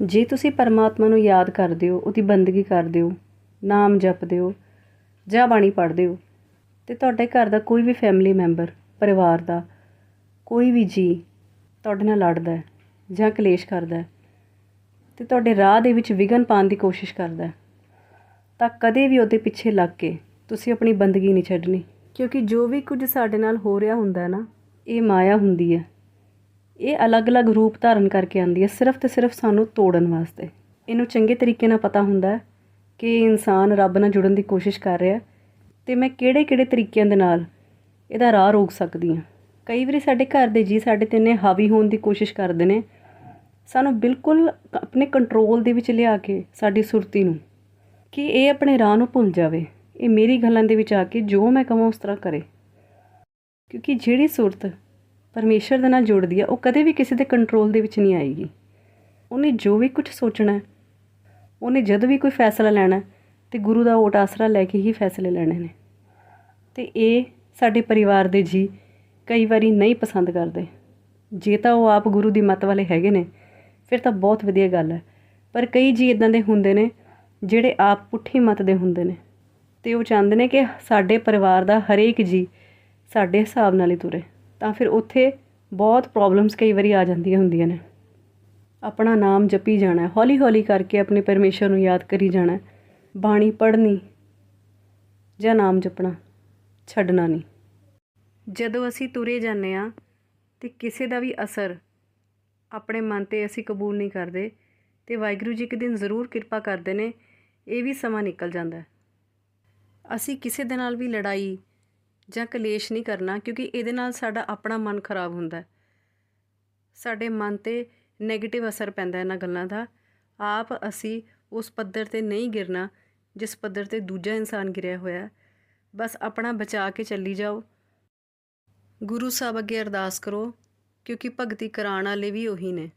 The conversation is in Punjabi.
ਜੇ ਤੁਸੀਂ ਪਰਮਾਤਮਾ ਨੂੰ ਯਾਦ ਕਰਦੇ ਹੋ, ਉਹਦੀ ਬੰਦਗੀ ਕਰਦੇ ਹੋ, ਨਾਮ ਜਪਦੇ ਹੋ ਜਾਂ ਬਾਣੀ ਪੜ੍ਹਦੇ ਹੋ, ਤੇ ਤੁਹਾਡੇ ਘਰ ਦਾ ਕੋਈ ਵੀ ਫੈਮਿਲੀ ਮੈਂਬਰ ਪਰਿਵਾਰ ਦਾ, ਕੋਈ ਵੀ ਜੀ ਤੁਹਾਡੇ ਨਾਲ ਲੜਦਾ ਹੈ ਜਾਂ ਕਲੇਸ਼ ਕਰਦਾ ਹੈ ਤੇ ਤੁਹਾਡੇ ਰਾਹ ਦੇ ਵਿੱਚ ਵਿਘਨ ਪਾਉਣ ਦੀ ਕੋਸ਼ਿਸ਼ ਕਰਦਾ ਹੈ, ਤਾਂ ਕਦੇ ਵੀ ਉਹਦੇ ਪਿੱਛੇ ਲੱਗ ਕੇ ਤੁਸੀਂ ਆਪਣੀ ਬੰਦਗੀ ਨਹੀਂ ਛੱਡਣੀ, ਕਿਉਂਕਿ ਜੋ ਵੀ ਕੁਝ ਸਾਡੇ ਨਾਲ ਹੋ ਰਿਹਾ ਹੁੰਦਾ ਹੈ ਨਾ, ਇਹ ਮਾਇਆ ਹੁੰਦੀ ਹੈ। ਇਹ ਅਲੱਗ-ਅਲੱਗ ਰੂਪ ਧਾਰਨ ਕਰਕੇ ਆਉਂਦੀ ਹੈ, ਸਿਰਫ ਤੇ ਸਿਰਫ ਸਾਨੂੰ ਤੋੜਨ ਵਾਸਤੇ। ਇਹਨੂੰ ਚੰਗੇ ਤਰੀਕੇ ਨਾਲ ਪਤਾ ਹੁੰਦਾ ਹੈ ਕਿ ਇਨਸਾਨ ਰੱਬ ਨਾਲ ਜੁੜਨ ਦੀ ਕੋਸ਼ਿਸ਼ ਕਰ ਰਿਹਾ ਤੇ ਮੈਂ ਕਿਹੜੇ-ਕਿਹੜੇ ਤਰੀਕਿਆਂ ਦੇ ਨਾਲ ਇਹਦਾ ਰਾਹ ਰੋਕ ਸਕਦੀ ਹਾਂ। ਕਈ ਵਾਰੀ ਸਾਡੇ ਘਰ ਦੇ ਜੀ ਸਾਡੇ ਤੇ ਇੰਨੇ ਹਾਵੀ ਹੋਣ ਦੀ ਕੋਸ਼ਿਸ਼ ਕਰਦੇ ਨੇ, ਸਾਨੂੰ ਬਿਲਕੁਲ ਆਪਣੇ ਕੰਟਰੋਲ ਦੇ ਵਿੱਚ ਲਿਆ ਕੇ ਸਾਡੀ ਸੁਰਤੀ ਨੂੰ ਕਿ ਇਹ ਆਪਣੇ ਰਾਹ ਨੂੰ ਭੁੱਲ ਜਾਵੇ। ਇਹ ਮੇਰੀ ਗੱਲਾਂ ਦੇ ਵਿੱਚ ਆ ਕੇ ਜੋ ਮੈਂ ਕਹਾਂ ਉਸ ਤਰ੍ਹਾਂ ਕਰੇ। ਕਿਉਂਕਿ ਜਿਹੜੀ ਸੁਰਤ ਪਰਮੇਸ਼ਰ ਦੇ ਨਾਲ ਜੁੜਦੀ ਆ ਉਹ ਕਦੇ ਵੀ ਕਿਸੇ ਦੇ ਕੰਟਰੋਲ ਦੇ ਵਿੱਚ ਨਹੀਂ ਆਏਗੀ। ਉਹਨੇ ਜੋ ਵੀ ਕੁਝ ਸੋਚਣਾ ਉਹਨੇ ਜਦ ਵੀ ਕੋਈ ਫੈਸਲਾ ਲੈਣਾ ਹੈ, ਤੇ ਗੁਰੂ ਦਾ ਓਟ ਆਸਰਾ ਲੈ ਕੇ ਹੀ ਫੈਸਲੇ ਲੈਣੇ ਨੇ। ਤੇ ਇਹ ਸਾਡੇ ਪਰਿਵਾਰ ਦੇ ਜੀ ਕਈ ਵਾਰੀ ਨਹੀਂ ਪਸੰਦ ਕਰਦੇ। ਜੇ ਤਾਂ ਉਹ ਆਪ ਗੁਰੂ ਦੀ ਮਤ ਵਾਲੇ ਹੈਗੇ ਨੇ ਫਿਰ ਤਾਂ ਬਹੁਤ ਵਧੀਆ ਗੱਲ ਹੈ। ਪਰ ਕਈ ਜੀ ਇਦਾਂ ਦੇ ਹੁੰਦੇ ਨੇ ਜਿਹੜੇ ਆਪ ਪੁੱਠੀ ਮਤ ਦੇ ਹੁੰਦੇ ਨੇ। ਤੇ ਉਹ ਚਾਹੁੰਦੇ ਨੇ ਕਿ ਸਾਡੇ ਪਰਿਵਾਰ ਦਾ ਹਰੇਕ ਜੀ ਸਾਡੇ ਹਿਸਾਬ ਨਾਲ ਹੀ ਤੁਰੇ। ਤਾਂ ਫਿਰ ਉੱਥੇ ਬਹੁਤ ਪ੍ਰੋਬਲਮਸ ਕਈ ਵਾਰੀ ਆ ਜਾਂਦੀਆਂ ਹੁੰਦੀਆਂ ਨੇ। ਆਪਣਾ ਨਾਮ ਜਪੀ ਜਾਣਾ ਹੌਲੀ ਹੌਲੀ ਕਰਕੇ ਆਪਣੇ ਪਰਮੇਸ਼ਰ ਨੂੰ ਯਾਦ ਕਰੀ ਜਾਣਾ, ਬਾਣੀ ਪੜ੍ਹਨੀ ਜਾਂ ਨਾਮ ਜਪਣਾ, ਛੱਡਣਾ ਨਹੀਂ। ਜਦੋਂ ਅਸੀਂ ਤੁਰੇ ਜਾਂਦੇ ਆ ਤੇ ਕਿਸੇ ਦਾ ਵੀ ਅਸਰ ਆਪਣੇ ਮਨ ਤੇ ਅਸੀਂ ਕਬੂਲ ਨਹੀਂ ਕਰਦੇ ਤੇ ਵਾਹਿਗੁਰੂ ਜੀ ਇੱਕ ਦਿਨ ਜ਼ਰੂਰ ਕਿਰਪਾ ਕਰਦੇ ਨੇ, ਇਹ ਵੀ ਸਮਾਂ ਨਿਕਲ ਜਾਂਦਾ ਅਸੀਂ ਕਿਸੇ ਦੇ ਨਾਲ ਵੀ ਲੜਾਈ ਜਾਂ ਕਲੇਸ਼ ਨਹੀਂ ਕਰਨਾ, ਕਿਉਂਕਿ ਇਹਦੇ ਨਾਲ ਸਾਡਾ ਆਪਣਾ ਮਨ ਖਰਾਬ ਹੁੰਦਾ ਸਾਡੇ ਮਨ ਤੇ 네ਗੇਟਿਵ ਅਸਰ ਪੈਂਦਾ ਇਹਨਾਂ ਗੱਲਾਂ ਦਾ। ਆਪ ਅਸੀਂ ਉਸ ਪੱਧਰ ਤੇ ਨਹੀਂ ਗਿਰਨਾ, ਜਿਸ ਪੱਧਰ ਤੇ ਦੂਜਾ ਇਨਸਾਨ ਗਿਰਿਆ ਹੋਇਆ ਬਸ ਆਪਣਾ ਬਚਾ ਕੇ ਚੱਲੀ ਜਾਓ। ਗੁਰੂ ਸਾਹਿਬ ਅੱਗੇ ਅਰਦਾਸ ਕਰੋ, ਕਿਉਂਕਿ ਭਗਤੀ ਕਰਾਉਣ ਵਾਲੇ ਵੀ ਉਹੀ ਨੇ।